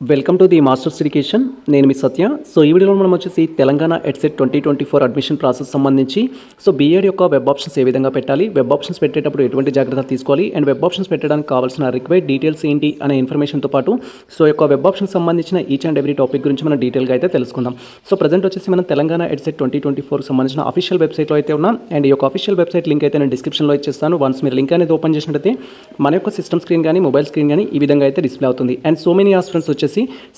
Welcome to the masters education. నేను మీ Satya. So ఈ వీడియోలో మనం వచ్చేసి Telangana EdCET twenty twenty four admission process సంబంధించి సో బీఎడ్ యొక్క వెబ్ ఆప్షన్స్ ఏ విధంగా పెట్టాలి వెబ్ ఆప్షన్స్ పెట్టేటప్పుడు ఎటువంటి జాగ్రత్తలు తీసుకోవాలి అండ్ వెబ్ ఆప్షన్స్ పెట్టడానికి కావాల్సిన రిక్వైర్డ్ డీటెయిల్స్ ఏంటి అనే ఇన్ఫర్మేషన్తో పాటు సో యొక్క వెబ్ ఆప్షన్ సంబంధించిన ఈచ్ అండ్ ఎవ్రీ టాపిక్ గురించి మనం డీటెయిల్గా అయితే తెలుసుకుందాం. సో ప్రజెంట్ వచ్చేసి మనం Telangana EdCET twenty twenty four సంబంధించిన అఫీషియల్ వెబ్సైట్లో అయితే ఉన్నాం అండ్ ఈ యొక్క అఫీషియల్ వెబ్సైట్ లింక్ అయితే నేను డిస్క్రిప్షన్లో ఇచ్చేస్తాను. వన్స్ మీరు లింక్ అనేది ఓపెన్ చేసినట్టయితే మన యొక్క సిస్టమ్ స్క్రీన్ కానీ మొబైల్ స్క్రీన్ కానీ ఈ విధంగా అయితే డిస్ప్లే అవుతుంది. అండ్ సో మెనీ ఆస్టూడెంట్స్ వచ్చేసి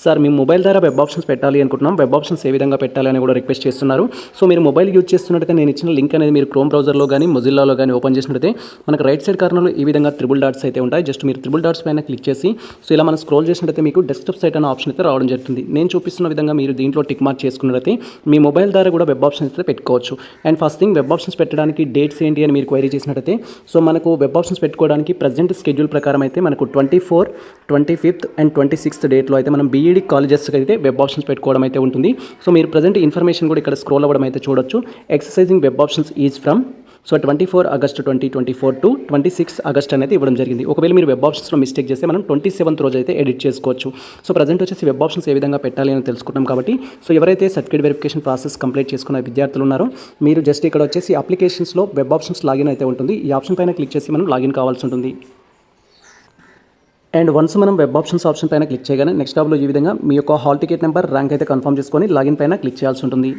సార్ మేము మొబైల్ ద్వారా వెబ్ ఆప్షన్స్ పెట్టాలి అనుకుంటున్నాం. వెబ్ ఆప్షన్స్ ఏ విధంగా పెట్టాలి అని కూడా రిక్వెస్ట్ చేస్తున్నారు. సో మీరు మొబైల్ యూజ్ చేస్తున్నట్టుగా నేను ఇచ్చిన లింక్ అనేది మీరు క్రోమ్ బ్రౌజర్లో కానీ మొజిల్లాలో కానీ ఓపెన్ చేసినట్టయితే మనకు రైట్ సైడ్ కార్నర్లో ఈ విధంగా త్రిబుల్ డాట్స్ అయితే ఉంటాయి. జస్ట్ మీరు త్రిబుల్ డాట్స్ పైన క్లిక్ చేసి సో ఇలా మనం స్క్రోల్ చేసినట్టయితే మీకు డెస్క్టాప్ సైట్ అనే ఆప్షన్ అయితే రావడం జరుగుతుంది. నేను చూపిస్తున్న విధంగా మీరు దీంట్లో టిక్ మార్క్ చేసుకున్నట్టయితే మీ మొబైల్ ద్వారా కూడా వెబ్ ఆప్షన్స్ అయితే పెట్టుకోవచ్చు. And first thing web options పెట్టడానికి డేట్స్ ఏంటి అని మీరు క్వైరీ చేసినట్టయితే సో మనకు వెబ్ ఆప్షన్స్ పెట్టుకోవడానికి ప్రజెంట్ స్కెడ్యూల్ ప్రకారం అయితే మనకు twenty four twenty fifth and twenty sixth డేట్లో అయితే మనం బీఈడి కాలేజెస్కి అయితే వెబ్ ఆప్షన్స్ పెట్టుకోవడం అయితే ఉంటుంది. సో మీరు ప్రజెంట్ ఇన్ఫర్మేషన్ కూడా ఇక్కడ స్క్రోల్ అవ్వడం అయితే చూడొచ్చు. Exercising web options is from so twenty four August twenty twenty four to twenty six August అనేది ఇవ్వడం జరిగింది. ఒకవేళ మీరు వెబ్ ఆప్షన్స్లో మిస్టేక్ చేస్తే మనం ట్వంటీ సెవెంత్ రోజు అయితే ఎడిట్ చేసుకోవచ్చు. సో ప్రజెంట్ వచ్చేసి వెబ్ ఆప్షన్స్ ఏ విధంగా పెట్టాలి అని తెలుసుకున్నాం కాబట్టి సో ఎవరైతే సర్టిఫికేట్ వెరిఫికేషన్ ప్రాసెస్ కంప్లీట్ చేసుకున్న విద్యార్థులు ఉన్నారో మీరు జస్ట్ ఇక్కడ వచ్చేసి అప్లికేషన్స్లో వెబ్ ఆప్షన్స్ లాగిన్ అయితే ఉంటుంది. ఈ ఆప్షన్ పైన క్లిక్ చేసి మనం లాగిన్ కావాల్సి ఉంటుంది. అండ్ వన్స్ మనం వెబ్ ఆప్షన్స్ ఆప్షన్ పైన క్లిక్ చేయగానే నెక్స్ట్ టాబ్లో ఈ విధంగా మీ యొక్క హాల్ టికెట్ నెంబర్ ర్యాంక్ అయితే కన్ఫర్మ్ చేసుకొని లాగిన్ పైన క్లిక్ చేయాల్సి ఉంటుంది.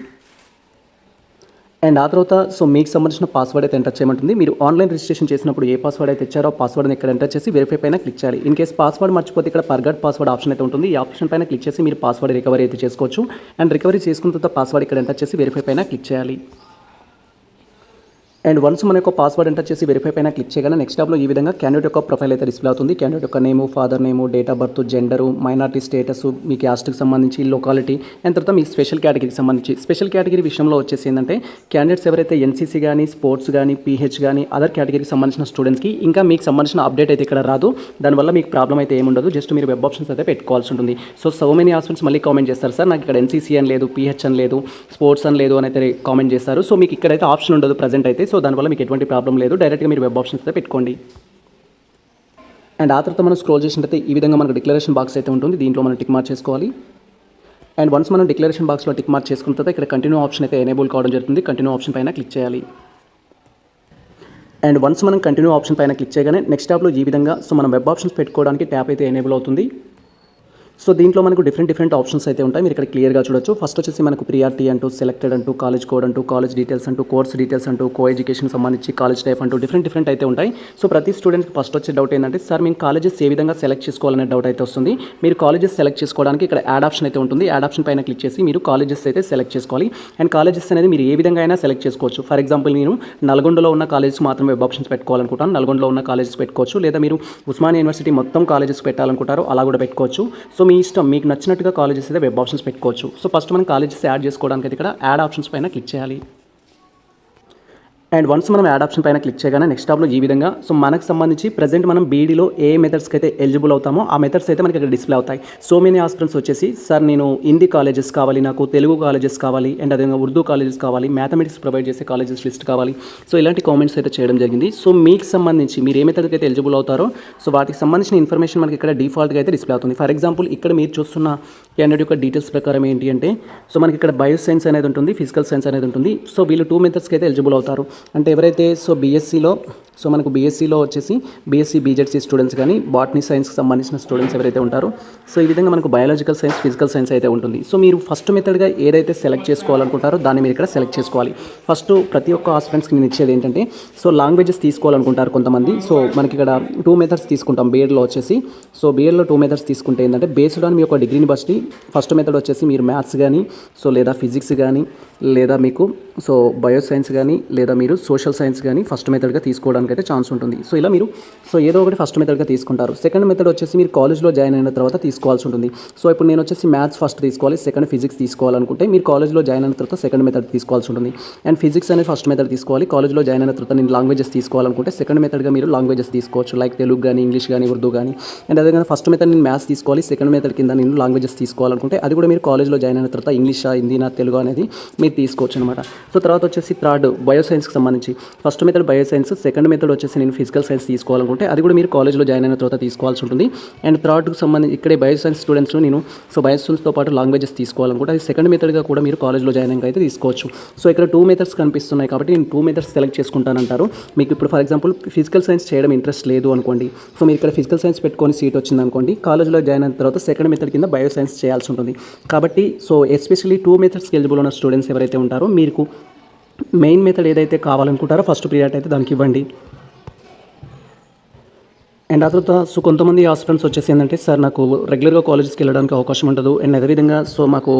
అండ్ ఆ తర్వాత సో మీకు సంబంధించిన పాస్వర్డ్ అయితే ఎంటర్ చేయమంటుంది. మీరు ఆన్లైన్ రిజిస్ట్రేషన్ చేసినప్పుడు ఏ పాస్వర్డ్ అయితే ఇచ్చారో పాస్వర్డ్ని ఇక్కడ ఎంటర్ చేసి వెరిఫై పైన క్లిక్ చేయాలి. ఇన్ కేస్ పాస్వర్డ్ మర్చిపోతే ఇక్కడ పర్గట్ పాస్వర్డ్ ఆప్షన్ అయితే ఉంటుంది. ఈ ఆప్షన్ పైన క్లిక్ చేసి మీరు పాస్వర్డ్ రికవరీ అయితే చేసుకోవచ్చు. అండ్ రికవరీ చేసుకున్న తర్వాత పాస్వర్డ్ ఇక్కడ ఎంటర్ చేసి వెరిఫై పైన క్లిక్ చేయాలి. అండ్ వన్స్ మన యొక్క పాస్వర్డ్ ఎంటర్ చేసి వెరిఫై పైన క్లిక్ చేయగానే నెక్స్ట్ టాబ్లో ఈ విధంగా క్యాండిడేట్ యొక్క ప్రొఫైల్ అయితే డిస్ప్లే అవుతుంది. క్యాండిడేట్ యొక్క name father name date of birth gender minority status మీ క్యాస్ట్కి సంబంధించి లొకాలిటీ అండ్ తర్వాత మీ స్పెషల్ కేటగిరీకి సంబంధించి. స్పెషల్ కేటగిరీ విషయంలో వచ్చేసి ఏంటంటే క్యాండిడేట్స్ ఎవరైతే ఎన్సీసీ కానీ స్పోర్ట్స్ కానీ పీహెచ్ కానీ అదర్ కేటగిరీకి సంబంధించిన స్టూడెంట్స్కి ఇంకా మీకు సంబంధించిన అప్డేట్ అయితే ఇక్కడ రాదు. దానివల్ల మీకు ప్రాబ్లం అయితే ఏముండదు జస్ట్ మీరు వెబ్ ఆప్షన్స్ అయితే పెట్టుకోవాల్సి ఉంటుంది. సో సో మెనీ ఆప్షన్స్ మళ్ళీ కామెంట్ చేస్తారు సార్. నాకు ఇక్కడ ఎన్సీసీ అని లేదు పీహెచ్ అని లేదు స్పోర్ట్స్ అని లేదు అని అయితే కామెంట్ చేస్తారు. సో మీకు ఇక్కడైతే ఆప్షన్ ఉండదు ప్రజెంట్ అయితే. సో దానివల్ల మీకు ఎటువంటి ప్రాబ్లం లేదు. డైరెక్ట్గా మీరు వెబ్ ఆప్షన్స్ అయితే పెట్టుకోండి. అండ్ ఆ తర్వాత మనం స్క్రోల్ చేసినట్టయితే ఈ విధంగా మనకు డిక్లరేషన్ బాక్స్ అయితే ఉంటుంది. దీంట్లో మనం టిక్ మార్క్ చేసుకోవాలి. అండ్ వన్స్ మనం డిక్లరేషన్ బాక్స్లో టిక్ మార్క్ చేసుకున్న తర్వాత ఇక్కడ కంటిన్యూ ఆప్షన్ అయితే ఎనేబుల్ కావడం జరుగుతుంది. కంటిన్యూ ఆప్షన్ పైన క్లిక్ చేయాలి. అండ్ వన్స్ మనం కంటిన్యూ ఆప్షన్ పైన క్లిక్ చేయగానే నెక్స్ట్ ట్యాబ్లో ఈ విధంగా సో మనం వెబ్ ఆప్షన్స్ పెట్టుకోవడానికి ట్యాప్ అయితే ఎనేబుల్ అవుతుంది. సో దీంట్లో మనకు డిఫరెంట్ డిఫరెంట్ ఆప్షన్స్ అయితే ఉంటాయి. మీరు ఇక్కడ క్లియర్గా చూడొచ్చు. ఫస్ట్ వచ్చేసి మనకు ప్రియారిటీ అంటూ సెలెక్టెడ్ అంటూ కాలేజ్ కోడ్ అంటూ కాలేజ్ డీటెయిల్స్ అంటూ కోర్స్ డీటెయిల్స్ అంటూ కో ఎడ్యుకేషన్ సంబంధించి కాలేజ్ టైప్ అంటూ డిఫరెంట్ డిఫరెంట్ అయితే ఉంటాయి. సో ప్రతి స్టూడెంట్కి ఫస్ట్ వచ్చే డౌట్ ఏంటంటే సార్ మేము కాలేజెస్ ఏ విధంగా సెలెక్ట్ చేసుకోవాలనే డౌట్ అయితే వస్తుంది. మీరు కాలేజెస్ సెలెక్ట్ చేసుకోవడానికి ఇక్కడ యాడ్ ఆప్షన్ అయితే ఉంటుంది. యాడ్ ఆప్షన్ పైన క్లిక్ చేసి మీరు కాలేజెస్ అయితే సెలెక్ట్ చేసుకోవాలి. అండ్ కాలేజెస్ అనేది మీరు ఏ విధంగా అయినా సెలెక్ట్ చేసుకోవచ్చు. ఫర్ ఎగ్జాంపుల్ నేను నల్గొండలో ఉన్న కాలేజెస్ మాత్రమే వెబ్ ఆప్షన్స్ పెట్టుకోవాలనుకుంటాను. నల్గొండలో ఉన్న కాలేజెస్ పెట్టుకోవచ్చు. లేదా మీరు ఉస్మానియా యూనివర్సిటీ మొత్తం కాలేజెస్ పెట్టాలనుకుంటారు అలా కూడా పెట్టుకోవచ్చు. సో మీ ఇష్టం మీకు నచ్చినట్టుగా కాలేజెస్ అయితే వెబ్ ఆప్షన్స్ పెట్టుకోవచ్చు. సో ఫస్ట్ మనం కాలేజెస్ యాడ్ చేసుకోవడానికి అయితే ఇక్కడ యాడ్ ఆప్షన్స్ పైన క్లిక్ చేయాలి. అండ్ వన్స్ మనం యాడ్ ఆప్షన్ పైన క్లిక్ చేయగానే నెక్స్ట్ టాబ్లో ఈ విధంగా సో మనకు సంబంధించి ప్రజెంట్ మనం బీడీలో ఏ మెథడ్స్కి అయితే ఎలిజిబుల్ అవుతామో ఆ మెథడ్స్ అయితే మనకి ఇక్కడ డిస్ప్లే అవుతాయి. సో మెనీ ఆస్పిరెంట్స్ వచ్చేసి సార్ నేను హిందీ కాలేజెస్ కావాలి నాకు తెలుగు కాలేజెస్ కావాలి అండ్ అదేవిధంగా ఉర్దూ కాలేజెస్ కావాలి మ్యాథమెటిక్స్ ప్రొవైడ్ చేసే కాలేజెస్ లిస్ట్ కావాలి. సో ఇలాంటి కామెంట్స్ అయితే చేయడం జరిగింది. సో మీకు సంబంధించి మీరు ఏ మెథడ్కి అయితే ఎలిజిబుల్ అవుతారో సో వాటికి సంబంధించిన ఇన్ఫర్మేషన్ మనకి ఇక్కడ డిఫాల్ట్గా అయితే డిస్ప్లే అవుతుంది. ఫర్ ఎగ్జాంపుల్ ఇక్కడ మీరు చూస్తున్న క్యాండిడేట్ యొక్క డీటెయిల్స్ ప్రకారం ఏంటి అంటే సో మనకి ఇక్కడ బయో సైన్స్ అనేది ఉంటుంది ఫిజికల్ సైన్స్ అనేది ఉంటుంది. సో వీళ్ళు టూ మెథడ్స్కి అయితే ఎలిజిబుల్ అవుతారు. అంటే ఎవరైతే సో బీఎస్సీలో సో మనకు బీఎస్సీలో వచ్చేసి బీఎస్సీ బీజెడ్సీ స్టూడెంట్స్ కానీ బాటనీ సైన్స్కి సంబంధించిన స్టూడెంట్స్ ఎవరైతే ఉంటారో సో ఈ విధంగా మనకు బయాలజికల్ సైన్స్ ఫిజికల్ సైన్స్ అయితే ఉంటుంది. సో మీరు ఫస్ట్ మెథడ్గా ఏదైతే సెలెక్ట్ చేసుకోవాలనుకుంటారో దాన్ని మీరు ఇక్కడ సెలెక్ట్ చేసుకోవాలి. ఫస్ట్ ప్రతి ఒక్క ఆస్పిరెంట్స్కి నేను ఇచ్చేది ఏంటంటే సో లాంగ్వేజెస్ తీసుకోవాలనుకుంటారు కొంతమంది. సో మనకి ఇక్కడ టూ మెథడ్స్ తీసుకుంటాం. బీఎడ్లో వచ్చేసి సో బీఎడ్లో టూ మెథడ్స్ తీసుకుంటే ఏంటంటే బేస్డ్ ఆన్ మీ యొక్క డిగ్రీని బట్టి ఫస్ట్ మెథడ్ వచ్చేసి మీరు మ్యాథ్స్ కానీ సో లేదా ఫిజిక్స్ కానీ లేదా మీకు సో బయో సైన్స్ కానీ లేదా మీరు సోషల్ సైన్స్ కానీ ఫస్ట్ మెథడ్గా తీసుకోవడానికి అయితే ఛాన్స్ ఉంటుంది. సో ఇలా మీరు సో ఏదో ఒకటి ఫస్ట్ మెథడ్గా తీసుకుంటారు. సెకండ్ మెథడ్ వచ్చేసి మీరు కాలేజ్లో జాయిన్ అయిన తర్వాత తీసుకోవాల్సి ఉంటుంది. సో ఇప్పుడు నేను వచ్చేసి మ్యాథ్స్ ఫస్ట్ తీసుకోవాలి సెకండ్ ఫిజిక్స్ తీసుకోవాలనుకుంటే మీరు కాలేజ్లో జాయిన్ అయిన తర్వాత సెకండ్ మెథడ్ తీసుకోవాల్సి ఉంటుంది. అండ్ ఫిజిక్స్ అనేది ఫస్ట్ మెథడ్ తీసుకోవాలి. కాలేజ్లో జాయిన్ అయిన తర్వాత నేను లాంగ్వేజెస్ తీసుకోవాలనుకుంటే సెకండ్ మెథడ్గా మీరు లాంగ్వేజెస్ తీసుకోవచ్చు. లైక్ తెలుగు కానీ ఇంగ్లీష్ కానీ ఉర్దూ కానీ అండ్ అదేవిధంగా ఫస్ట్ మెథడ్ నేను మ్యాథ్స్ తీసుకోవాలి. సెకండ్ మెథడ్ కింద నేను లాంగ్వేజెస్ తీసుకోవాలనుకుంటే అది కూడా మీరు కాలేజ్లో జాయిన్ అయిన తర్వాత ఇంగ్లీషా హిందీనా తెలుగు అనేది మీరు తీసుకోవచ్చు అనమాట సో తర్వాత వచ్చేసి థర్డ్ బయోసైన్స్కి సంబంధించి. First method bioscience second method method వచ్చేసి నేను ఫిజికల్ సైన్స్ తీసుకోవాలనుకుంటే అది కూడా మీరు కాలేజ్లో జాయిన్ అయిన తర్వాత తీసుకోవాల్సి ఉంటుంది. అండ్ థర్డ్కి సంబంధించి ఇక్కడే బయో సైన్స్ స్టూడెంట్స్ నేను సో బయో సైన్స్తో పాటు లాంగ్వేజెస్ తీసుకోవాలనుకుంటే అది సెకండ్ మెథడ్గా కూడా మీరు కాలేజ్లో జాయిన్ అయ్యాక అయితే తీసుకోవచ్చు. సో ఇక్కడ టూ మెథడ్స్ కనిపిస్తున్నాయి కాబట్టి నేను టూ మెథడ్స్ సెలెక్ట్ చేసుకుంటానంటారు. మీకు ఇప్పుడు ఫర్ ఎగ్జాంపుల్ ఫిజికల్ సైన్స్ చేయడం ఇంట్రెస్ట్ లేదు అనుకోండి. సో మీరు ఇక్కడ ఫిజికల్ సైన్స్ పెట్టుకొని సీట్ వచ్చింది అనుకోండి కాలేజ్లో జాయిన్ అయిన తర్వాత సెకండ్ మెథడ్ కింద బయో సైన్స్ చేయాల్సి ఉంటుంది. కాబట్టి సో ఎస్పెషల్లీ టూ మెథడ్స్కి ఎలిజిబుల్ ఉన్న స్టూడెంట్స్ ఎవరైతే ఉంటారో మీకు మెయిన్ మెథడ్ ఏదైతే కావాలనుకుంటారో ఫస్ట్ ప్రియారిటీ అయితే దానికి ఇవ్వండి. అండ్ ఆ తర్వాత సో కొంతమంది ఆస్పిరెంట్స్ వచ్చేసి ఏంటంటే సార్ నాకు రెగ్యులర్గా కాలేజెస్కి వెళ్ళడానికి అవకాశం ఉండదు. అండ్ అదేవిధంగా సో మాకు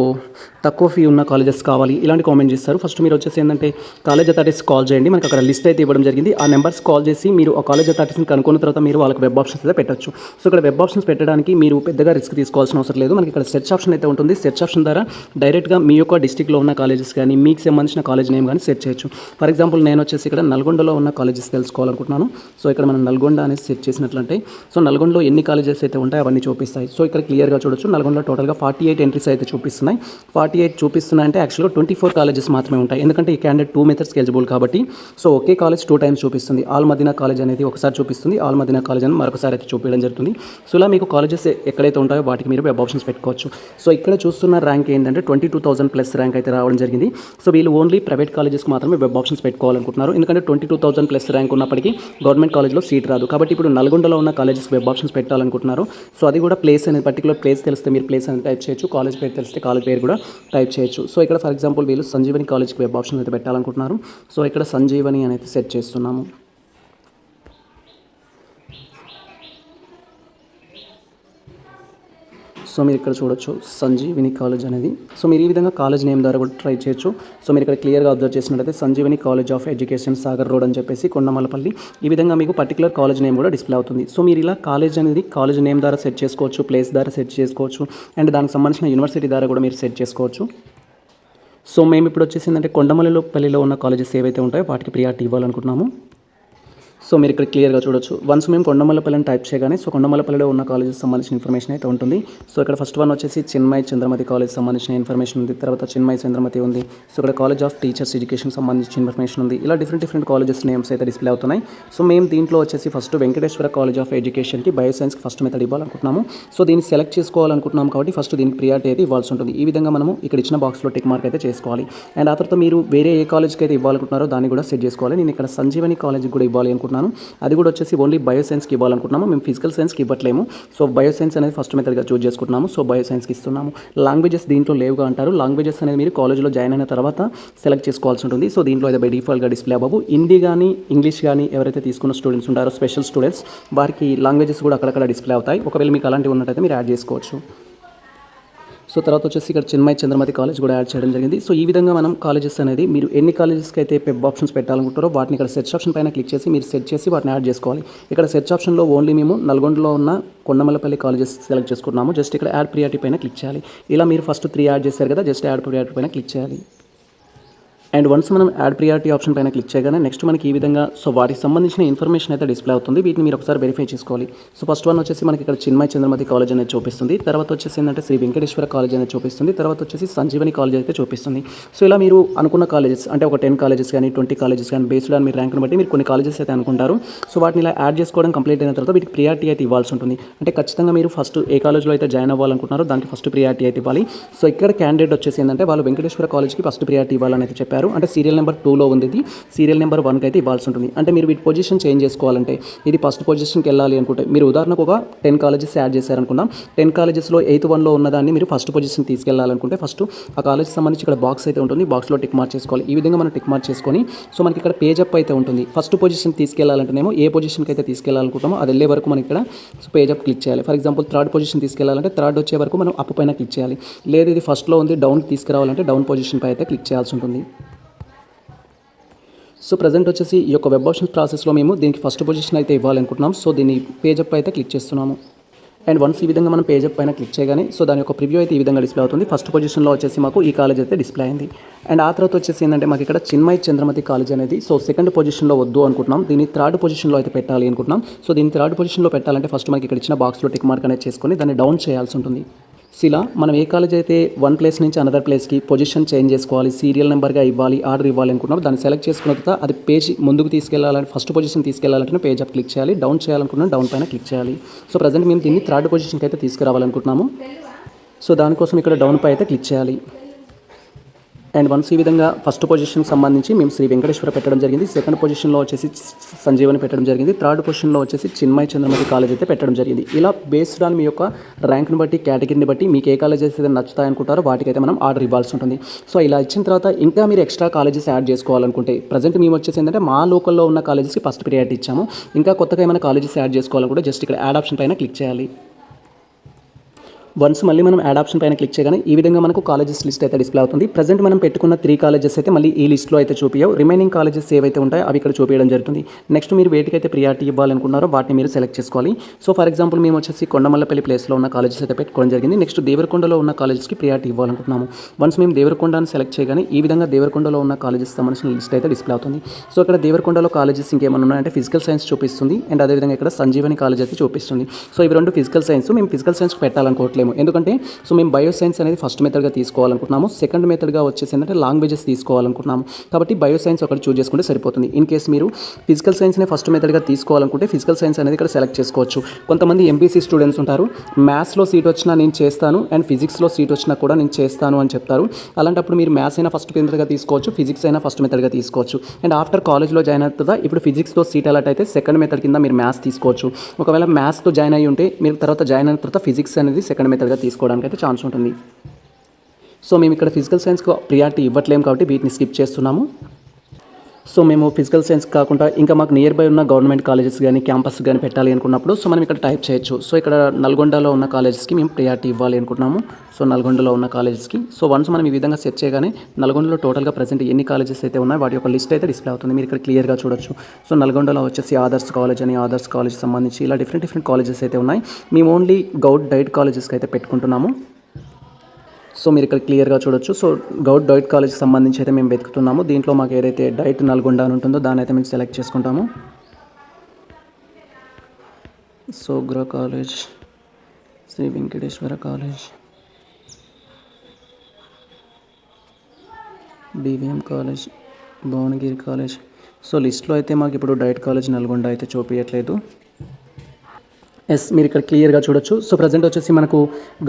తక్కువ ఫీ ఉన్న కాలేజెస్ కావాలి. ఇలాంటి కామెంట్ చేస్తారు. ఫస్ట్ మీరు వచ్చేసి ఏంటంటే కాలేజ్ అథారిటీస్ కాల్ చేయండి. మనకు అక్కడ లిస్ట్ అయితే ఇవ్వడం జరిగింది. ఆ నెంబర్స్ కాల్ చేసి మీరు ఆ కాలేజ్ అథారిటీస్ని కనుక్కున్న తర్వాత మీరు వాళ్ళకి వెబ్ ఆప్షన్స్ అయితే పెట్టచ్చు. సో ఇక్కడ వెబ్ ఆప్షన్స్ పెట్టడానికి మీరు పెద్దగా రిస్క్ తీసుకోవాల్సిన అవసరం లేదు. మనకి ఇక్కడ సెర్చ్ ఆప్షన్ అయితే ఉంటుంది. సెర్చ్ ఆప్షన్ ద్వారా డైరెక్ట్గా మీ యొక్క డిస్టిక్లో ఉన్న కాలేజెస్ కానీ మీకు సంబంధించిన కాలేజ్ నేమ్ కానీ సెర్చ్ చేయొచ్చు. ఫర్ ఎగ్జాంపుల్ నేను వచ్చేసి ఇక్కడ నల్గొండలో ఉన్న కాలేజెస్ తెలుసుకోవాలనుకుంటున్నాను. సో ఇక్కడ మనం నల్గొండ అనేది సెర్చ్ చేసినట్లంటే సో నల్గొండలో ఎన్ని కాలేజెస్ అయితే ఉంటాయి అవన్నీ చూపిస్తాయి. సో ఇక్కడ క్లియర్గా చూడొచ్చు. నల్గొండలో టోటల్గా ఫార్టీ ఎయిట్ ఎంట్రీస్ అయితే చూపిస్తున్నాయి. ఫార్టీ ఎయిట్ చూపిస్తున్నాయి అంటే యాక్చువల్గా ట్వంటీ ఫోర్ కాలేజెస్ మాత్రమే ఉంటాయి. ఎందుకంటే ఈ క్యాండిడేట్ టూ మెథడ్స్కి ఎలిజిబుల్ కాబట్టి సో ఒకే కాలేజ్ టూ టైమ్స్ చూపిస్తుంది. ఆల్ మదీనా కాలేజ్ అనేది ఒకసారి చూపిస్తుంది. ఆల్ మదీనా కాలేజ్ అని మరొకసారి అయితే చూపించడం జరుగుతుంది. సో ఇలా మీకు కాలేజెస్ ఎక్కడైతే ఉంటాయో వాటికి మీరు వెబ్ ఆప్షన్స్ పెట్టుకోవచ్చు. సో ఇక్కడ చూస్తున్న ర్యాంక్ ఏంటంటే twenty two thousand plus rank అయితే రావడం జరిగింది. సో వీళ్ళు ఓన్లీ ప్రైవేట్ కాలేజెస్కి మాత్రమే వెబ్ ఆప్షన్స్ పెట్టుకోవాలనుకుంటున్నారు. ఎందుకంటే twenty two thousand plus rank ఉన్నప్పటికీ గవర్నమెంట్ కాలేజ్లో సీట్ రాదు. కాబట్టి ఇప్పుడు నల్గొండ దగ్గరలో ఉన్న కాలేజెస్కి వెబ్ ఆప్షన్స్ పెట్టాలనుకుంటున్నారు. సో అది కూడా ప్లేస్ అనేది పర్టికులర్ ప్లేస్ తెలిస్తే మీరు ప్లేస్ అనేది టైప్ చేయొచ్చు. కాలేజ్ పేరు తెలిస్తే కాలేజ్ పేరు కూడా టైప్ చేయొచ్చు. సో ఇక్కడ ఫర్ ఎగ్జాంపుల్ వీళ్ళు సంజీవని కాలేజ్కి వెబ్ ఆప్షన్ అయితే పెట్టాలనుకుంటున్నారు. సో ఇక్కడ సంజీవని అనేది సెట్ చేస్తున్నాము. సో మీరు ఇక్కడ చూడొచ్చు సంజీవిని కాలేజ్ అనేది. సో మీరు ఈ విధంగా కాలేజ్ నేమ్ ద్వారా కూడా ట్రై చేయొచ్చు. సో మీరు ఇక్కడ క్లియర్గా అబ్జర్వ్ చేసినట్లయితే Sanjeevini college of education Sagar road అని చెప్పేసి కొండమల్లపల్లి ఈ విధంగా మీకు పర్టికులర్ కాలేజ్ నేమ్ కూడా డిస్ప్లే అవుతుంది. సో మీరు ఇలా కాలేజ్ అనేది కాలేజ్ నేమ్ ద్వారా సెట్ చేసుకోవచ్చు ప్లేస్ ద్వారా సెట్ చేసుకోవచ్చు అండ్ దానికి సంబంధించిన యూనివర్సిటీ ద్వారా కూడా మీరు సెట్ చేసుకోవచ్చు. సో మేము ఇప్పుడు వచ్చేసిందంటే కొండమల్లిలో పల్లిలో ఉన్న కాలేజెస్ ఏవైతే ఉంటాయో వాటికి ప్రియారిటీ ఇవ్వాలనుకుంటున్నాము. సో మీరు ఇక్కడ క్లియర్గా చూడొచ్చు. వన్స్ మేము కొండమల్లపల్లిని టైప్ చేయగానే సో కొండమల్లపల్లిలో ఉన్న కాలేజెస్ సంబంధించిన ఇన్ఫర్మేషన్ అయితే ఉంటుంది. సో ఇక్కడ ఫస్ట్ వన్ వచ్చేసి చిన్మయ్ చంద్రమతి కాలేజ్ సంబంధించిన ఇన్ఫర్మేషన్ ఉంది. తర్వాత చిన్మయ్ చంద్రమతి ఉంది. సో ఇక్కడ కాలేజ్ ఆఫ్ టీచర్స్ ఎడ్యుకేషన్ సంబంధించిన ఇన్ఫర్మేషన్ ఉంది. ఇలా డిఫరెంట్ డిఫరెంట్ కాలేజెస్ నేమ్స్ అయితే డిస్ప్లే అవుతున్నాయి. సో మేము దీంట్లో వచ్చేసి ఫస్ట్ వెంకటేశ్వర కాలేజ్ ఆఫ్ ఎడ్యుకేషన్కి బయో సైన్స్కి ఫస్ట్ మెథడ్ ఇవ్వాలనుకుంటున్నాము. సో దీన్ని సెలెక్ట్ చేసుకోవాలనుకుంటున్నాం కాబట్టి ఫస్ట్ దీనికి ప్రియారిటీ అయితే ఇవ్వాల్సి ఉంటుంది. ఈ విధంగా మనము ఇక్కడ ఇచ్చిన బాక్స్లో టిక్ మార్క్ అయితే చేసుకోవాలి. అండ్ ఆ తర్వాత మీరు వేరే ఏ కాలేజ్కి అయితే ఇవ్వాలనుకుంటున్నారో దాన్ని కూడా సెట్ చేసుకోవాలి. నేను ఇక్కడ సంజీవని కాలేజ్కి కూడా ఇవ్వాలి అనుకుంటున్నాను. అది కూడా వచ్చేసి ఓన్లీ బయోసైన్స్కి ఇవ్వాలనుకుంటున్నాము. మేము ఫిజికల్ సైన్స్కి ఇవ్వట్లేము. సో బయోసైన్స్ అనేది ఫస్ట్ మెథడ్గా చూస్ చేసుకుంటున్నాము. సో బయోసైన్స్కి ఇస్తున్నాము. లాంగ్వేజెస్ దీంట్లో లేవుగా అంటారు. లాంగ్వేజెస్ అనేది మీరు కాలేజ్లో జాయిన్ అయిన తర్వాత సెలెక్ట్ చేసుకోవాల్సి ఉంటుంది. సో దీంట్లో అయితే బై డిఫాల్ట్గా డిస్ప్లే అవ్వవు. హిందీ కానీ ఇంగ్లీష్ కానీ ఎవరైతే తీసుకున్న స్టూడెంట్స్ ఉంటారో స్పెషల్ స్టూడెంట్స్ వారికి లాంగ్వేజెస్ కూడా అక్కడక్కడ డిస్ప్లే అవుతాయి. ఒకవేళ మీకు అలాంటివి ఉన్నట్టయితే మీరు యాడ్ చేసుకోవచ్చు. సో తర్వాత వచ్చేసి ఇక్కడ చిన్మయ్ చంద్రమతి కాలేజ్ కూడా యాడ్ చేయడం జరిగింది. సో ఈ విధంగా మనం కాలేజెస్ అనేది మీరు ఎన్ని కాలేజెస్కి అయితే పెబ్ ఆప్షన్స్ పెట్టాలనుకుంటారో వాటిని ఇక్కడ సెర్చ్ ఆప్షన్ పైన క్లిక్ చేసి మీరు సెర్చ్ చేసి వాటిని యాడ్ చేసుకోవాలి. ఇక్కడ సెర్చ్ ఆప్షన్లో ఓన్లీ మేము నల్గొండలో ఉన్న కొండమల్లపల్లి కాలేజెస్ సెలెక్ట్ చేసుకున్నాము జస్ట్ ఇక్కడ యాడ్ ప్రియారిటీ పైన క్లిక్ చేయాలి. ఇలా మీరు ఫస్ట్ త్రీ యాడ్ చేశారు కదా జస్ట్ యాడ్ ప్రియారిటీ పైన క్లిక్ చేయాలి. అండ్ వన్స్ మనం యాడ్ ప్రియారిటీ ఆప్షన్ పైన క్లిక్ చేయగానే నెక్స్ట్ మనకి ఈ విధంగా సో వాటికి సంబంధించిన ఇన్ఫర్మేషన్ అయితే డిస్ప్లే అవుతుంది. వీటిని మీరు ఒకసారి వెరిఫై చేసుకోవాలి. సో ఫస్ట్ వన్ వచ్చేసి మనకి ఇక్కడ చిన్మయ చంద్రమతి కాలేజ్ అనేది చూపిస్తుంది. తర్వాత వచ్చేసి ఏంటంటే శ్రీ వెంకటేశ్వర కాలేజ్ అనేది చూపిస్తుంది. తర్వాత వచ్చేసి సంజీవని కాలేజ్ అయితే చూపిస్తుంది. సో ఇలా మీరు అనుకున్న కాలేజెస్ అంటే ఒక టెన్ కాలేజెస్ కానీ ట్వంటీ కాలేజెస్ కానీ బేస్డ్ ఆన్ మీ ర్యాంక్ని బట్టి మీరు కొన్ని కాలేజెస్ అయితే అనుకుంటారు. సో వాటిని ఇలా యాడ్ చేసుకోవడం కంప్లీట్ అయిన తర్వాత వీటికి ప్రియారిటీ అయితే ఇవ్వాల్సి ఉంటుంది. అంటే ఖచ్చితంగా మీరు ఫస్ట్ ఏ కాలేజ్లో అయితే జాయిన్ అవ్వాలనుకుంటున్నారో దానికి ఫస్ట్ ప్రియారిటీ అయితే ఇవ్వాలి. సో ఇక్కడ క్యాండిడేట్ వచ్చేసి ఏంటంటే వాళ్ళు వెంకటేశ్వర కాలేజ్కి ఫస్ట్ ప్రియారిటీ ఇవ్వాలని అయితే చెప్పారు. అంటే సీరియల్ నెంబర్ టూలో ఉంది ఇది. సీరియల్ నెంబర్ వన్కి అయితే ఇవ్వాల్సి ఉంటుంది. అంటే మీరు వీటి పొజిషన్ చేంజ్ చేసుకోవాలంటే ఇది ఫస్ట్ పొజిషన్కి వెళ్ళాలి అనుకుంటే మీరు ఉదాహరణకు ఒక టెన్ కాలేజెస్ యాడ్ చేశారనుకున్నాం టెన్ కాలేజెస్లో ఎయిత్ వన్లో ఉన్నదాన్ని మీరు ఫస్ట్ పొజిషన్ తీసుకెళ్ళాలనుకుంటే ఫస్ట్ ఆ కాలేజ్కి సంబంధించి ఇక్కడ బాక్స్ అయితే ఉంటుంది. బాక్స్లో టిక్ మార్క్ చేసుకోవాలి. ఈ విధంగా మనం టిక్ మార్క్ చేసుకొని సో మనకి ఇక్కడ పేజ్ అప్ అయితే ఉంటుంది. ఫస్ట్ పొజిషన్ తీసుకెళ్ళాలంటేనేమో ఏ పొజిషన్కి అయితే తీసుకెళ్ళాలనుకుంటామో అది వెళ్ళే వరకు మనం ఇక్కడ పేజ్ అప్ క్లిక్ చేయాలి. ఫర్ ఎగ్జాంపుల్ థర్డ్ పొజిషన్ తీసుకెళ్ళాలంటే థర్డ్ వచ్చే వరకు మనం అప్ పైన క్లిక్ చేయాలి. లేదు ఇది ఫస్ట్లో ఉంది డౌన్ తీసుకురావాలంటే డౌన్ పొజిషన్పై అయితే క్లిక్ చేయాల్సి ఉంటుంది. సో ప్రజెంట్ వచ్చేసి ఈ యొక్క వెబ్ ఆప్షన్స్ ప్రాసెస్లో మేము దీనికి ఫస్ట్ పొజిషన్ అయితే ఇవ్వాలనుకుంటున్నాం. సో దీన్ని పేజ్ అప్ అయితే క్లిక్ చేస్తున్నాము. అండ్ వన్స్ ఈ విధంగా మనం పేజ్ అప్ పైన క్లిక్ చేయగానే సో దాని యొక్క ప్రివ్యూ అయితే ఈ విధంగా డిస్ప్లే అవుతుంది. ఫస్ట్ పొజిషన్లో వచ్చేసి మాకు ఈ కాలేజ్ అయితే డిస్ప్లే అయింది. అండ్ ఆ తర్వాత వచ్చేసి ఏంటంటే మాకు ఇక్కడ చిన్మయ చంద్రమతి కాలేజ్ అనేది సో సెకండ్ పొజిషన్లో వద్దు అనుకుంటున్నాం. దీన్ని థర్డ్ పొజిషన్లో అయితే పెట్టాలి అనుకుంటున్నాం. సో దీన్ని థర్డ్ పొజిషన్లో పెట్టాలంటే ఫస్ట్ మనకి ఇక్కడ ఇచ్చిన బాక్స్లో టిక్ మార్క్ అనేది చేసుకొని దాన్ని డౌన్ చేయాల్సి ఉంటుంది. ఇలా మనం ఏ కాలేజ్ అయితే వన్ ప్లేస్ నుంచి అనదర్ ప్లేస్కి పొజిషన్ చేంజ్ చేసుకోవాలి సీరియల్ నెంబర్గా ఇవ్వాలి ఆర్డర్ ఇవ్వాలి అనుకున్నాం దాన్ని సెలెక్ట్ చేసుకున్న తర్వాత అది పేజ్ ముందుకు తీసుకెళ్ళాలని ఫస్ట్ పొజిషన్ తీసుకెళ్ళాలంటే పేజ్ అప్ క్లిక్ చేయాలి డౌన్ చేయాలనుకున్నా డౌన్ పైన క్లిక్ చేయాలి. సో ప్రజెంట్ మేము దీన్ని థర్డ్ పొజిషన్కి అయితే తీసుకురావాలనుకుంటున్నాము. సో దానికోసం ఇక్కడ డౌన్ పై అయితే క్లిక్ చేయాలి. అండ్ వన్స్ ఈ విధంగా ఫస్ట్ పొజిషన్ సంబంధించి మేము శ్రీ వెంకటేశ్వర పెట్టడం జరిగింది. సెకండ్ పొజిషన్లో వచ్చేసి సంజీవని పెట్టడం జరిగింది. థర్డ్ పొజిషన్లో వచ్చేసి చిన్మయ చంద్రమతి కాలేజ్ అయితే పెట్టడం జరిగింది. ఇలా బేస్డ్ ఆన్ మీ యొక్క ర్యాంక్ని బట్టి కేటగిరీని బట్టి మీకు ఏ కాలేజెస్ అయితే నచ్చుతాయనుకుంటారో వాటికైతే మనం ఆర్డర్ ఇవ్వాల్సి ఉంటుంది. సో ఇలా ఇచ్చిన తర్వాత ఇంకా మీరు ఎక్స్ట్రా కాలేజెస్ యాడ్ చేసుకోవాలనుకుంటే ప్రజెంట్ మేము వచ్చేసి ఏంటంటే మా లోకల్లో ఉన్న కాలేజెస్కి ఫస్ట్ ప్రియారిటీ ఇచ్చాము. ఇంకా కొత్తగా ఏమైనా కాలేజెస్ యాడ్ చేసుకోవాలనుకుంటే జస్ట్ ఇక్కడ యాడ్ ఆప్షన్ పైన క్లిక్ చేయాలి. వన్స్ మళ్ళీ మనం యాడ్ ఆప్షన్ పైన క్లిక్ చేయగానే ఈ విధంగా మనకు కాలేజెస్ లిస్ట్ అయితే డిస్ప్లే అవుతుంది. ప్రజెంట్ మనం పెట్టుకున్న త్రీ కాలేజెస్ అయితే మళ్ళీ ఈ లిస్ట్లో అయితే చూపించవు రిమైనింగ్ కాలేజెస్ ఏవైతే ఉంటాయో అవి ఇక్కడ చూపించడం జరుగుతుంది. నెక్స్ట్ మీరు వేటికైతే ప్రియారిటీ ఇవ్వాలనుకున్నారో వాటిని మీరు సెలెక్ట్ చేసుకోవాలి. సో ఫర్ ఎగ్జాంపుల్ మేము వచ్చేసి కొండమల్లపల్లి ప్లేస్లో ఉన్న కాలేజెస్ అయితే పెట్టుకోవడం జరిగింది. నెక్స్ట్ దేవరకొండలో ఉన్న కాలేజెస్కి ప్రియారిటీ ఇవ్వాలనుకుంటున్నాము. వన్స్ మేము దేవరకొండని సెలెక్ట్ చేయగానే ఈ విధంగా దేవరకొండలో ఉన్న కాలేజెస్ సంబంధించిన లిస్ట్ అయితే డిస్ప్లే అవుతుంది. సో ఇక్కడ దేవరకొండలో కాలేజెస్ ఇంకేమైనా ఉన్నాయంటే ఫిజికల్ సైన్స్ చూపిస్తుంది. అండ్ అదేవిధంగా ఇక్కడ సంజీవని కాలేజ్ అయితే చూపిస్తుంది. సో ఇవి రెండు ఫిజికల్ సైన్స్ మేము ఫిజికల్ సైన్స్ పెట్టాలనుకోవట్లేము ఎందుకంటే సో మేము బయో సైన్స్ అనేది ఫస్ట్ మెథడ్గా తీసుకోవాలనుకుంటున్నాము. సెకండ్ మెథడ్గా వచ్చేసి ఏంటంటే లాంగ్వేజెస్ తీసుకోవాలనుకుంటున్నాము. కాబట్టి బయో సైన్స్ ఒకటి చూస్ చేసుకుంటే సరిపోతుంది. ఇన్ కేస్ మీరు ఫిజికల్ సైన్స్నే ఫస్ట్ మెథడ్గా తీసుకోవాలనుకుంటే ఫిజికల్ సైన్స్ అనేది ఇక్కడ సెలెక్ట్ చేసుకోవచ్చు. కొంతమంది ఎంపీసీ స్టూడెంట్స్ ఉంటారు. మ్యాథ్స్లో సీట్ వచ్చినా నేను చేస్తాను అండ్ ఫిజిక్స్లో సీట్ వచ్చినా కూడా నేను చేస్తాను అని చెప్తారు. అలాంటప్పుడు మీరు మ్యాథ్స్ అయినా ఫస్ట్ మెథడ్గా తీసుకోవచ్చు ఫిజిక్స్ అయినా ఫస్ట్ మెథడ్గా తీసుకోవచ్చు. అండ్ ఆఫ్టర్ కాలేజ్లో జాయిన్ అవుతుందా? ఇప్పుడు ఫిజిక్స్తో సీట్ అలాట్ అయితే సెకండ్ మెథడ్ కింద మీరు మ్యాథ్స్ తీసుకోవచ్చు. ఒకవేళ మ్యాథ్స్తో జాయిన్ అయ్యి ఉంటే మీరు తర్వాత జాయిన్ అయిన తర్వాత ఫిజిక్స్ అనేది సెకండ్ మెథడ్గా తీసుకోవడానికి అయితే ఛాన్స్ ఉంటుంది. సో మేము ఇక్కడ ఫిజికల్ సైన్స్కి ప్రియారిటీ ఇవ్వట్లేము కాబట్టి వీటిని స్కిప్ చేస్తున్నాము. సో మేము ఫిజికల్ సైన్స్ కాకుండా ఇంకా మాకు నియర్ బై ఉన్న గవర్నమెంట్ కాలేజెస్ కానీ క్యాంపస్ కానీ పెట్టాలి అనుకున్నప్పుడు సో మనం ఇక్కడ టైప్ చేయొచ్చు. సో ఇక్కడ నల్గొండలో ఉన్న కాలేజెస్కి మేము ప్రియారిటీ ఇవ్వాలి అనుకుంటున్నాము సో నల్గొండలో ఉన్న కాలేజెస్కి సో వన్స్ మనం ఈ విధంగా సెట్ చేయగానే నల్గొండలో టోటల్గా ప్రజెంట్ ఎన్ని కాలేజెస్ అయితే ఉన్నాయో వాటి యొక్క లిస్ట్ అయితే డిస్ప్లే అవుతుంది. మీరు ఇక్కడ క్లియర్గా చూడొచ్చు. సో నల్గొండలో వచ్చేసి ఆదర్స్ కాలేజ్ అని ఆదర్స్ కాలేజ్ సంబంధించి ఇలా డిఫరెంట్ డిఫరెంట్ కాలేజెస్ అయితే ఉన్నాయి. మేము ఓన్లీ గౌడ్ డైట్ కాలేజెస్కి అయితే పెట్టుకుంటున్నాము. సో మీరు ఇక్కడ క్లియర్గా చూడొచ్చు. సో గౌడ్ డైట్ కాలేజ్కి సంబంధించి అయితే మేము వెతుకుతున్నాము. దీంట్లో మాకు ఏదైతే డైట్ నల్గొండ అని ఉంటుందో దాన్ని అయితే మేము సెలెక్ట్ చేసుకుంటాము. Sogra college Sri Venkateswara college BVM college Bhuvanagiri college. So లిస్ట్లో అయితే మాకు ఇప్పుడు డైట్ కాలేజ్ నల్గొండ అయితే చూపించట్లేదు ఎస్ మీరు ఇక్కడ క్లియర్గా చూడొచ్చు. సో ప్రజెంట్ వచ్చేసి మనకు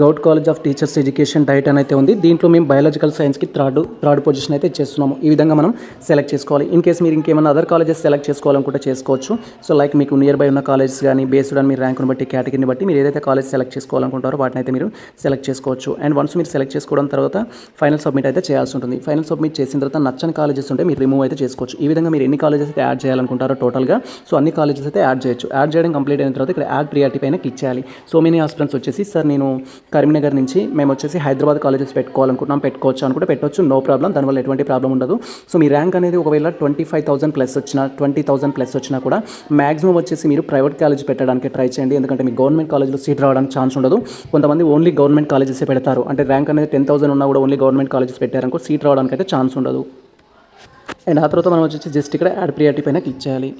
govt college of teachers education DIET అని అయితే ఉంది. దీంట్లో మేము బయాలజికల్ సైన్స్కి థర్డ్ థర్డ్ పొజిషన్ అయితే చేస్తున్నాము. ఈ విధంగా మనం సెలెక్ట్ చేసుకోవాలి. ఇన్ కేస్ మీరు ఇంకేమైనా అదర్ కాలేజెస్ సెలెక్ట్ చేసుకోవాలనుకుంటే చేసుకోవచ్చు. సో లైక్ మీకు నియర్ బై ఉన్న కాలేజెస్ కానీ బేస్డ్ అని మీ ర్యాంకుని బట్టి కేటగిరీని బట్టి మీరు ఏదైతే కాలేజ్ సెలెక్ట్ చేసుకోవాలనుకుంటారో వాటిని అయితే మీరు సెలెక్ట్ చేసుకోవచ్చు. అండ్ వన్స్ మీరు సెలెక్ట్ చేసుకోవడం తర్వాత ఫైనల్ సబ్మిట్ అయితే చేయాల్సి ఉంటుంది. ఫైనల్ సబ్మిట్ చేసిన తర్వాత నచ్చని కాలేజెస్ ఉంటే మీరు రిమూవ్ అయితే చేసుకోవచ్చు. ఈ విధంగా మీరు ఎన్ని కాలేజెస్ అయితే యాడ్ చేయాలనుకుంటారో టోటల్గా సో అన్ని కాలేజెస్ అయితే యాడ్ చేయొచ్చు. యాడ్ చేయడం కంప్లీట్ అయిన తర్వాత ఇక్కడ యాడ్ ప్రియారిటీ పైన క్లిక్ చేయాలి. సో మెనీ ఆస్పిరెంట్స్ వచ్చేసి సార్ నేను కరీంనగర్ నుంచి మేము వచ్చేసి హైదరాబాద్ కాలేజెస్ పెట్టుకోవాలనుకుంటున్నాం పెట్టుకోవచ్చు అనుకుంటే పెట్టవచ్చు నో ప్రాబ్లం దానివల్ల ఎటువంటి ప్రాబ్లం ఉండదు. సో మీ ర్యాంక్ అనేది ఒకవేళ ట్వంటీ ఫైవ్ థౌసండ్ ప్లస్ వచ్చినా ట్వంటీ థౌసండ్ ప్లస్ వచ్చినా కూడా మ్యాక్సిమం వచ్చేసి మీరు ప్రైవేట్ కాలేజ్ పెట్టడానికి ట్రై చేయండి. ఎందుకంటే మీ గవర్నమెంట్ కాలేజ్లో సీట్ రావడానికి ఛాన్స్ ఉండదు. కొంతమంది ఓన్లీ గవర్నమెంట్ కాలేజెస్ పెడతారు. అంటే ర్యాంక్ అనేది టెన్ థౌసండ్ ఉన్నా కూడా ఓన్లీ గవర్నమెంట్ కాలేజెస్ పెట్టారనుకో సీట్ రావడానికి అయితే ఛాన్స్ ఉండదు. అండ్ ఆ తర్వాత మనం వచ్చేసి జస్ట్ ఇక్కడ యాడ్ ప్రియారిటీ పైన క్లిక్ చేయాలి.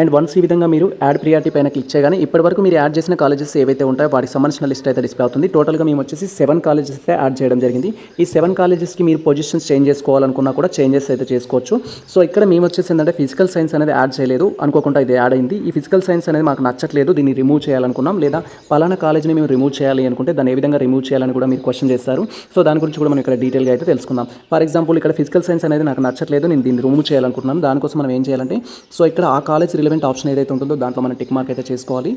అండ్ వన్స్ ఈ విధంగా మీరు యాడ్ ప్రియారిటీ పైన క్లిక్ చేయగానే ఇప్పటివరకు మీరు యాడ్ చేసిన కాలేజెస్ ఏవైతే ఉంటాయో వాటికి సంబంధించిన లిస్ట్ అయితే డిస్ప్లే అవుతుంది. టోటల్గా మేము వచ్చేసి సెవెన్ కాలేజెస్ అయితే యాడ్ చేయడం జరిగింది. ఈ సెవెన్ కాలేజెస్కి మీరు పొజిషన్స్ చేంజ్ చేసుకోవాలనుకున్నా కూడా చేంజెస్ అయితే చేసుకోవచ్చు. సో ఇక్కడ మేము వచ్చేసి ఏంటంటే ఫిజికల్ సైన్స్ అనేది యాడ్ చేయలేదు. అనుకోకుండా ఇది యాడ్ అయింది. ఈ ఫిజికల్ సైన్స్ అనేది మాకు నచ్చట్లేదు. దీన్ని రిమూవ్ చేయాలనుకున్నాం. లేదా పలానా కాలేజీని మేము రిమూవ్ చేయాలి అనుకుంటే దాన్ని ఏ విధంగా రిమూవ్ చేయాలని కూడా మీరు క్వశ్చన్ చేస్తారు సో దాని గురించి కూడా మనం ఇక్కడ డీటెయిల్గా అయితే తెలుసుకుందాం. ఫర్ ఎగ్జాంపుల్ ఇక్కడ ఫిజికల్ సైన్స్ అనేది నాకు నచ్చట్లేదు. నేను దీన్ని రిమూవ్ చేయాలనుకుంటున్నాను. దానికోసం మనం ఏం చేయాలంటే సో ఇక్కడ ఆ కాలేజ్ రిలవెంట్ ఆప్షన్ ఏదైతే ఉంటుందో దాంట్లో మనం టిక్ మార్క్ అయితే చేసుకోవాలి.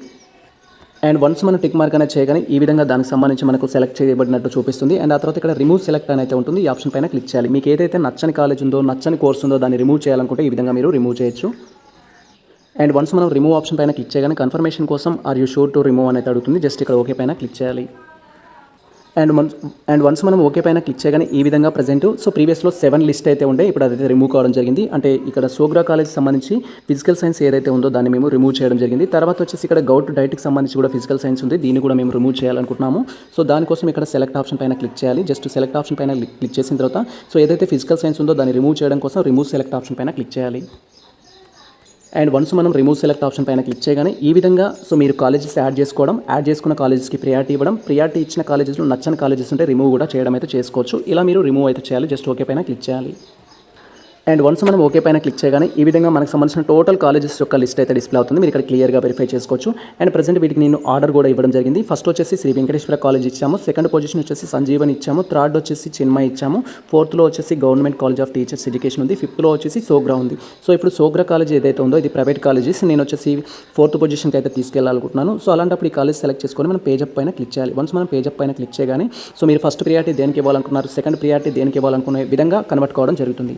అండ్ వన్స్ మనం టిక్ మార్క్ అనేది చేయగానే ఈ విధంగా దానికి సంబంధించి మనకు సెలెక్ట్ చేయబడినట్టు చూపిస్తుంది. అండ్ ఆ తర్వాత ఇక్కడ రిమూవ్ సెలెక్ట్ అని అయితే ఉంటుంది. ఈ ఆప్షన్ పైన క్లిక్ చేయాలి. మీకు ఏదైతే నచ్చని కాలేజ్ ఉందో నచ్చని కోర్స్ ఉందో దాన్ని రిమూవ్ చేయాలనుకుంటే ఈ విధంగా మీరు రిమూవ్ చేయొచ్చు. అండ్ వన్స్ మనం రిమూవ్ ఆప్షన్ పైన క్లిక్ చేయగానే కన్ఫర్మేషన్ కోసం are you sure to remove అనేది అడుగుతుంది. జస్ట్ ఇక్కడ ఓకే పైన క్లిక్ చేయాలి. అండ్ వన్స్ అండ్ వన్స్ మనం ఓకే పైన క్లిక్ చేయగానే ఈ విధంగా ప్రజెంట్ సో ప్రీవియస్లో సెవెన్ లిస్ట్ అయితే ఉండే ఇప్పుడు అదైతే రిమూవ్ కావడం జరిగింది. అంటే ఇక్కడ సోగ్రా కాలేజ్ సంబంధించి ఫిజికల్ సైన్స్ ఏదైతే ఉందో దాన్ని మేము రిమూవ్ చేయడం జరిగింది. తర్వాత వచ్చేసి ఇక్కడ గౌట్ డైట్కి సంబంధించి కూడా ఫిజికల్ సైన్స్ ఉంది. దీన్ని కూడా మేము రిమూవ్ చేయాలనుకుంటున్నాము. సో దానికోసం ఇక్కడ సెలెక్ట్ ఆప్షన్ పైన క్లిక్ చేయాలి. జస్ట్ సెలెక్ట్ ఆప్షన్ పైన క్లిక్ చేసిన తర్వాత సో ఏదైతే ఫిజికల్ సైన్స్ ఉందో దాన్ని రిమూవ్ చేయడం కోసం రిమూవ్ సెలెక్ట్ ఆప్షన్ పైన క్లిక్ చేయాలి. అండ్ వన్స్ మనం రిమూవ్ సెలెక్ట్ ఆప్షన్ పైన క్లిక్ చేయగానే ఈ విధంగా సో మీరు కాలేజెస్ యాడ్ చేసుకోవడం యాడ్ చేసుకున్న కాలేజెస్కి ప్రియారిటీ ఇవ్వడం ప్రియారిటీ ఇచ్చిన కాలేజెస్లో నచ్చని కాలేజెస్ ఉంటే రిమూవ్ కూడా చేయడం అయితే చేసుకోవచ్చు. ఇలా మీరు రిమూవ్ అయితే చేయాలి జస్ట్ ఓకే పైన క్లిక్ చేయాలి. అండ్ వన్స్ మనం ఓకే పైన క్లిక్ చేయగానే ఈ విధంగా మనకు సంబంధించిన టోటల్ కాలేజెస్ యొక్క లిస్ట్ అయితే డిస్ప్లే అవుతుంది. మీరు ఇక్కడ క్లియర్గా వెరిఫై చేసుకోవచ్చు. అండ్ ప్రజెంట్ వీటికి నేను ఆర్డర్ కూడా ఇవ్వడం జరిగింది. ఫస్ట్ వచ్చేసి శ్రీ వెంకటేశ్వర కాలేజ్ ఇచ్చాము. సెకండ్ పొజిషన్ వచ్చేసి సంజీవన్ ఇచ్చాము. థర్డ్ వచ్చేసి చిన్మయ్ ఇచ్చాము. ఫోర్త్లో వచ్చేసి government college of teachers education ఉంది. ఫిఫ్త్లో వచ్చేసి సోగ్రా ఉంది. సో ఇప్పుడు సోగ్రా కాలేజ్ ఏదైతే ఉందో ఇది ప్రైవేట్ కాలేజెస్ నేను వచ్చేసి ఫోర్త్ పొజిషన్కి అయితే తీసుకెళ్ళాలనుకుంటున్నాను సో అలాంటప్పుడు ఈ కాలేజ్ సెలెక్ట్ చేసుకొని మనం పేజప్ పైన క్లిక్ చేయాలి. వన్స్ మనం పేజప్ పైన క్లిక్ చేయగానే సో మీరు ఫస్ట్ ప్రియారిటీ దేనికి ఇవ్వాలనుకున్నారు? సెకండ్ ప్రియారిటీ దేనికి ఇవ్వాలనుకునే విధంగా కన్వర్ట్ కావడం జరుగుతుంది.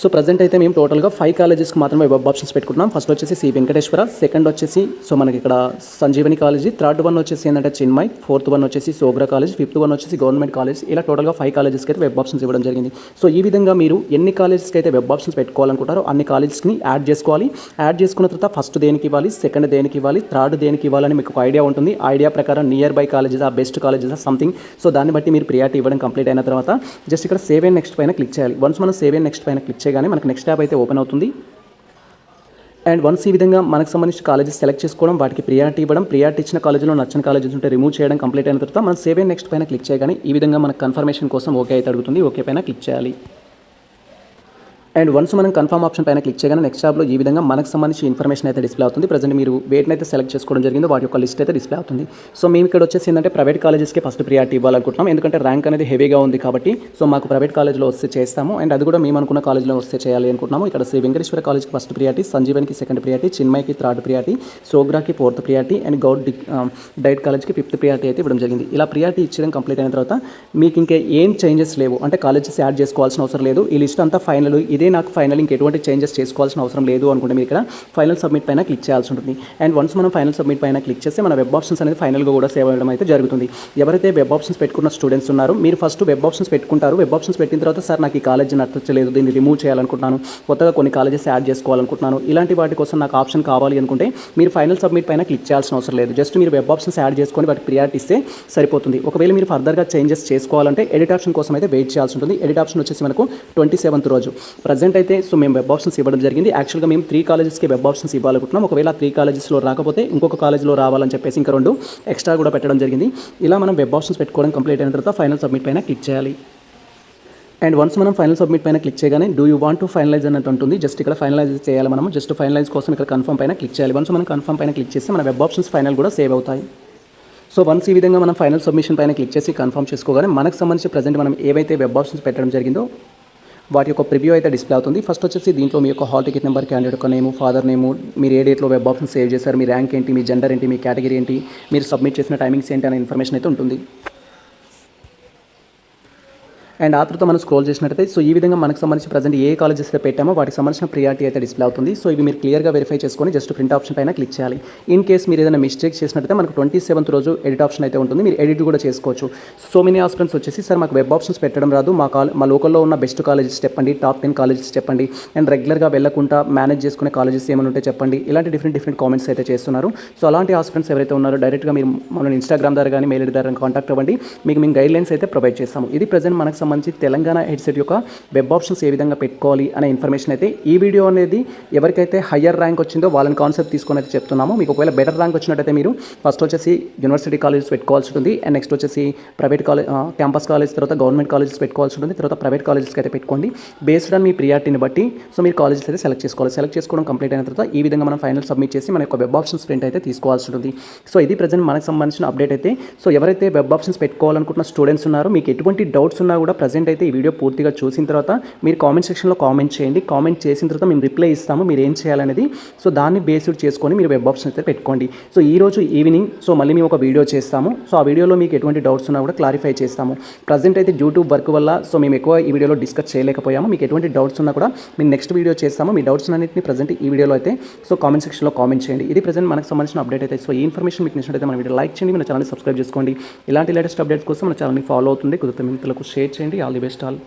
సో ప్రజెంట్ అయితే మేము టోటల్గా ఫైవ్ కాలేజెస్కి మాత్రమే వెబ్ ఆప్షన్స్ పెట్టుకుంటున్నాం. ఫస్ట్ వచ్చేసి సి వెంకటేశ్వర సెకండ్ వచ్చేసి సో మనకి ఇక్కడ సంజీవని కాలేజీ థర్డ్ వన్ వచ్చేసి ఏంటంటే చిన్మయ్ ఫోర్త్ వన్ వచ్చేసి సోగ్రా కాలేజ్ ఫిఫ్త్ వన్ వచ్చేసి గవర్నమెంట్ కాలేజ్ ఇలా టోటల్గా ఫైవ్ కాలేజెస్కి అయితే వెబ్ ఆప్షన్స్ ఇవ్వడం జరిగింది. సో ఈ విధంగా మీరు ఎన్ని కాలేజెస్కి అయితే వెబ్ ఆప్షన్స్ పెట్టుకోవాలనుకుంటారో అన్ని కాలేజెస్ని యాడ్ చేసుకోవాలి. యాడ్ చేసుకున్న తర్వాత ఫస్ట్ దేనికి ఇవ్వాలి సెకండ్ దేనికి ఇవ్వాలి థర్డ్ దేనికి ఇవ్వాలని మీకు ఒక ఐడియా ఉంటుంది. ఐడియా ప్రకారం నియర్ బై కాలేజెస్ ఆ బెస్ట్ కాలేజెస్ సంథింగ్ సో దాన్ని బట్టి మీరు ప్రియారిటీ ఇవ్వడం కంప్లీట్ అయిన తర్వాత జస్ట్ ఇక్కడ సేవ్ అండ్ నెక్స్ట్ పైన క్లిక్ చేయాలి. వన్స్ మనం సేవ్ అండ్ నెక్స్ట్ పైన క్లిక్ చేయగానే మనకు నెక్స్ట్ ట్యాబ్ అయితే ఓపెన్ అవుతుంది. అండ్ వన్స్ ఈ విధంగా మనకు సంబంధించిన కాలేజెస్ సెలెక్ట్ చేసుకోవడం వాటికి ప్రియారిటీ ఇవ్వడం ప్రియారిటీ ఇచ్చిన కాలేజీలో నచ్చిన కాలేజెస్ ఉంటే రిమూవ్ చేయడం కంప్లీట్ అయిన తర్వాత మనం సేవ్ నెక్స్ట్ పైన క్లిక్ చేయగానే ఈ విధంగా మనకు కన్ఫర్మేషన్ కోసం ఓకే అయితే అడుగుతుంది. ఓకే పైన క్లిక్ చేయాలి. అండ్ వన్స్ మనం కన్ఫర్మ్ ఆప్షన్ పైన క్లిక్ చేయగానే నెక్స్ట్ జాబ్లో ఈ విధంగా మనకు సంబంధించి ఇన్ఫర్మేషన్ అయితే డిస్ప్లే అవుతుంది. ప్రజెంట్ మీరు వేటిని అయితే సెలెక్ట్ చేసుకోవడం జరిగింది వాటి యొక్క లిస్ట్ అయితే డిస్ప్లే అవుతుంది. సో మేము ఇక్కడ వచ్చేసి ఏంటంటే ప్రైవేట్ కాలేజెస్కి ఫస్ట్ ప్రియారిటీ ఇవ్వాలనుకుంటున్నాం. ఎందుకంటే ర్యాంక్ అనేది హెవీగా ఉంది కాబట్టి సో మాకు ప్రైవేట్ కాలేజ్లో వస్తే చేస్తాము. అండ్ అది కూడా మేము అనుకున్న కాలేజ్లో వస్తే చేయాలి అనుకుంటున్నాము. ఇక్కడ శ్రీ వెంకటేశ్వర కాలేజ్కి ఫస్ట్ ప్రియారిటీ సంజీవన్కి సెకండ్ ప్రియారిటీ చిన్మయ్కి third priority సోగ్రాకి fourth priority and govt DIET కాలేజ్కి ఫిఫ్త్ ప్రియారిటీ అయితే ఇవ్వడం జరిగింది. ఇలా ప్రియారిటీ ఇచ్చడం కంప్లీట్ అయిన తర్వాత మీకు ఇంకా ఏం చేంజెస్ లేవు. అంటే కాలేజెస్ యాడ్ చేసుకోవాల్సిన అవసరం లేదు. ఈ లిస్ట్ అంతా ఫైనల్ ఇదే నాకు ఫైనల్ ఇంకెటువంటి చేంజెస్ చేసుకోవాల్సిన అవసరం లేదు అనుకుంటే మీరు ఇక్కడ ఫైనల్ సబ్మిట్ పైన క్లిక్ చేయాల్సి ఉంటుంది. అండ్ వన్స్ మనం ఫైనల్ సబ్మిట్ పైన క్లిక్ చేస్తే మన వెబ్ ఆప్షన్స్ అనేది ఫైనల్గా కూడా సేవ్ అవ్వడం అయితే జరుగుతుంది. ఎవరైతే వెబ్ ఆప్షన్స్ పెట్టుకున్న స్టూడెంట్స్ ఉన్నారో మీరు ఫస్ట్ వెబ్ ఆప్షన్స్ పెట్టుకుంటారు. వెబ్ ఆప్షన్స్ పెట్టిన తర్వాత సార్ నాకు ఈ కాలేజ్ నచ్చలేదు దీన్ని రిమూవ్ చేయాలనుకుంటున్నాను. కొత్తగా కొన్ని కాలేజెస్ యాడ్ చేసుకోవాలనుకుంటున్నాను. ఇలాంటి వాటి కోసం నాకు ఆప్షన్ కావాలి అనుకుంటే మీరు ఫైనల్ సబ్మిట్ పైన క్లిక్ చేయాల్సిన అవసరం లేదు. జస్ట్ మీరు వెబ్ ఆప్షన్స్ యాడ్ చేసుకొని వాటికి ప్రియారిటీ ఇస్తే సరిపోతుంది. ఒకవేళ మీరు ఫర్దర్గా చేంజెస్ చేసుకోవాలంటే ఎడిట్ ఆప్షన్ కోసం అయితే వెయిట్ చేయాల్సి ఉంటుంది. ఎడిట్ ఆప్షన్ వచ్చేసి మనకు ట్వంటీ సెవెంత్ రోజు. ప్రజెంట్ అయితే సో మేము వెబ్ ఆప్షన్స్ ఇవ్వడం జరిగింది. యాక్చువల్గా మేము త్రీ కాలేజెస్కి వెబ్ ఆప్షన్స్ ఇవ్వాలనుకుంటున్నాం. ఒకవేళ త్రీ కాలేజెస్లో రాకపోతే ఇంకొక కాలేజ్లో రావాలని చెప్పేసి ఇంకా రెండు ఎక్స్ట్రా కూడా పెట్టడం జరిగింది. ఇలా మనం వెబ్ ఆప్షన్స్ పెట్టుకోవడం కంప్లీట్ అయిన తర్వాత ఫైనల్ సబ్మిట్ పైన క్లిక్ చేయాలి. అండ్ వన్స్ మనం ఫైనల్ సబ్మిట్ పైన క్లిక్ చేయగానే do you want to finalize అన్నట్టు ఉంటుంది. జస్ట్ ఇక్కడ ఫైనలైజ్ చేయాలి మనం జస్ట్ ఫైనలైజ్ కోసం ఇక్కడ కన్ఫర్మ్ పైన క్లిక్ చేయాలి. వన్స్ మనం కన్ఫర్మ్ పైన క్లిక్ చేస్తే మన వెబ్ ఆప్షన్స్ ఫైనల్ కూడా సేవ్ అవుతాయి. సో వన్స్ ఈ విధంగా మనం ఫైనల్ సబ్మిషన్ పైన క్లిక్ చేసి కన్ఫర్మ్ చేసుకోగానే మనకు సంబంధించి ప్రజెంట్ మనం ఏవైతే వెబ్ ఆప్షన్స్ పెట్టడం జరిగిందో వాటి యొక్క ప్రివ్యూ అయితే డిస్ప్లే అవుతుంది. ఫస్ట్ వచ్చేసి దీంట్లో మీ యొక్క హాల్ టికెట్ నెంబర్ క్యాండిడేట్ యొక్క నేము ఫాదర్ నేము మీరు ఏ డేట్లో వెబ్ ఆప్షన్ సేవ్ చేశారు మీ ర్యాంక్ ఏంటి మీ జెండర్ ఏంటి మీ కేటగిరీ ఏంటి మీరు సబ్మిట్ చేసిన టైమింగ్స్ ఏంటి అనే ఇన్ఫర్మేషన్ అయితే ఉంటుంది. అండ్ ఆ తర్వాత మనం స్క్రోల్ చేసినట్టయితే సో ఈ విధంగా మనకు సంబంధించి ప్రజెంట్ ఏ కాలేజెస్ అయితే పెట్టామో వాటికి సంబంధించిన ప్రియారిటీ అయితే డిస్ప్లే అవుతుంది. సో ఇవి మీరు క్లియర్గా వెరిఫై చేసుకొని జస్ట్ ప్రింట్ ఆప్షన్ పైన క్లిక్ చేయాలి. ఇన్ కేస్ మీరు ఏదైనా మిస్టేక్ చేసినట్టయితే మనకు ట్వంటీ సెవెంత్ రోజు ఎడిట్ ఆప్షన్ అయితే ఉంటుంది. మీరు ఎడిట్ కూడా చేసుకోవచ్చు. సో మెనీ ఆస్పిరెంట్స్ వచ్చేసి సార్ మాకు వెబ్ ఆప్షన్స్ పెట్టడం రాదు. మా కాల్ మా లోకల్లో ఉన్న బెస్ట్ కాలేజెస్ చెప్పండి టాప్ టెన్ కాలేజెస్ చెప్పండి. అండ్ రెగ్యులర్గా వెళ్ళకుండా మేనేజ్ చేసుకునే కాలేజెస్ ఏమైనా ఉంటే చెప్పండి. ఇలాంటి డిఫరెంట్ డిఫరెంట్ కామెంట్స్ అయితే చేస్తున్నారు. సో అలాంటి ఆస్పిరెంట్స్ ఎవరైతే ఉన్నారో డైరెక్ట్గా మీరు మన ఇన్స్టాగ్రామ్ ద్వారా కానీ మెయిల్ ద్వారా కాంటాక్ట్ అవ్వండి. మీకు మేము గైడ్ లైన్స్ అయితే ప్రొవైడ్ చేస్తాము. ఇది ప్రజెంట్ మనకు సంబంధించి తెలంగాణ హెడ్సెట్ యొక్క వెబ్ ఆప్షన్స్ ఏ విధంగా పెట్టుకోవాలి అనే ఇన్ఫర్మేషన్ అయితే ఈ వీడియో అనేది ఎవరికైతే హయ్యర్ ర్యాంక్ వచ్చిందో వాళ్ళని కాన్సెప్ట్ తీసుకొని అయితే చెప్తున్నాము. మీకు ఒకవేళ బెటర్ ర్యాంక్ వచ్చినట్టయితే మీరు ఫస్ట్ వచ్చేసి యూనివర్సిటీ కాలేజెస్ పెట్టుకోవాల్సి ఉంటుంది. అండ్ నెక్స్ట్ వచ్చేసి ప్రైవేట్ కాలేజ్ క్యాంపస్ కాలేజ్ తర్వాత గవర్నమెంట్ కాలేజెస్ పెట్టుకోవాల్సి ఉంటుంది. తర్వాత ప్రైవేట్ కాలేజెస్కి అయితే పెట్టుకోండి. బేస్డ్ ఆన్ మీ ప్రియారిటీని బట్టి సో మీరు కాలేజెస్ అయితే సెలెక్ట్ చేసుకోవాలి. సెలెక్ట్ చేసుకోవడం కంప్లీట్ అయిన తర్వాత ఈ విధంగా మనం ఫైనల్ సబ్మిట్ చేసి మన యొక్క వెబ్ ఆప్షన్స్ ప్రింట్ అయితే తీసుకోవాల్సి ఉంటుంది. సో ఇది ప్రజెంట్ మనకు సంబంధించిన అప్డేట్ అయితే. సో ఎవరైతే వెబ్ ఆప్షన్స్ పెట్టుకోవాలనుకుంటున్న స్టూడెంట్స్ ఉన్నారో మీకు ఎటువంటి డౌట్స్ ఉన్నా కూడా ప్రజెంట్ అయితే ఈ వీడియో పూర్తిగా చూసిన తర్వాత మీరు కామెంట్ సెక్షన్లో కామెంట్ చేయండి. కామెంట్ చేసిన తర్వాత మేము రిప్లై ఇస్తాము. మీరు ఏం చేయాలనేది సో దాన్ని బేస్డ్ చేసుకొని మీరు వెబ్ ఆప్షన్ అయితే పెట్టుకోండి. సో ఈ రోజు ఈవినింగ్ సో మళ్ళీ మేము ఒక వీడియో చేస్తాము. సో ఆ వీడియోలో మీకు ఎటువంటి డౌట్స్ ఉన్నా కూడా క్లారిఫై చేస్తాము. ప్రజెంట్ అయితే యూట్యూబ్ వర్క్ వల్ల సో మేము ఎక్కువ ఈ వీడియోలో డిస్కస్ చేయలేకపోయాము. మీకు ఎటువంటి డౌట్స్ ఉన్నా కూడా మేము నెక్స్ట్ వీడియో చేస్తాము. మీ డౌట్స్ అన్నింటిని ప్రజెంట్ ఈ వీడియోలో అయితే సో కామెంట్ సెక్షన్లో కామెంట్ చేయండి. ఇది ప్రజెంట్ మనకు సంబంధించిన అప్డేట్ అయితే. సో ఈ ఇన్ఫర్మేషన్ మీకు నచ్చినట్లయితే మన వీడియో లైక్ చేయండి. మన ఛానల్ సబ్స్క్రైబ్ చేసుకోండి. ఇలాంటి లేటెస్ట్ అప్డేట్స్ కోసం మన ఛానల్ని ఫాలో అవుతుంది. కుదిరితే మిత్రులకు షేర్ చేయండి. All the best all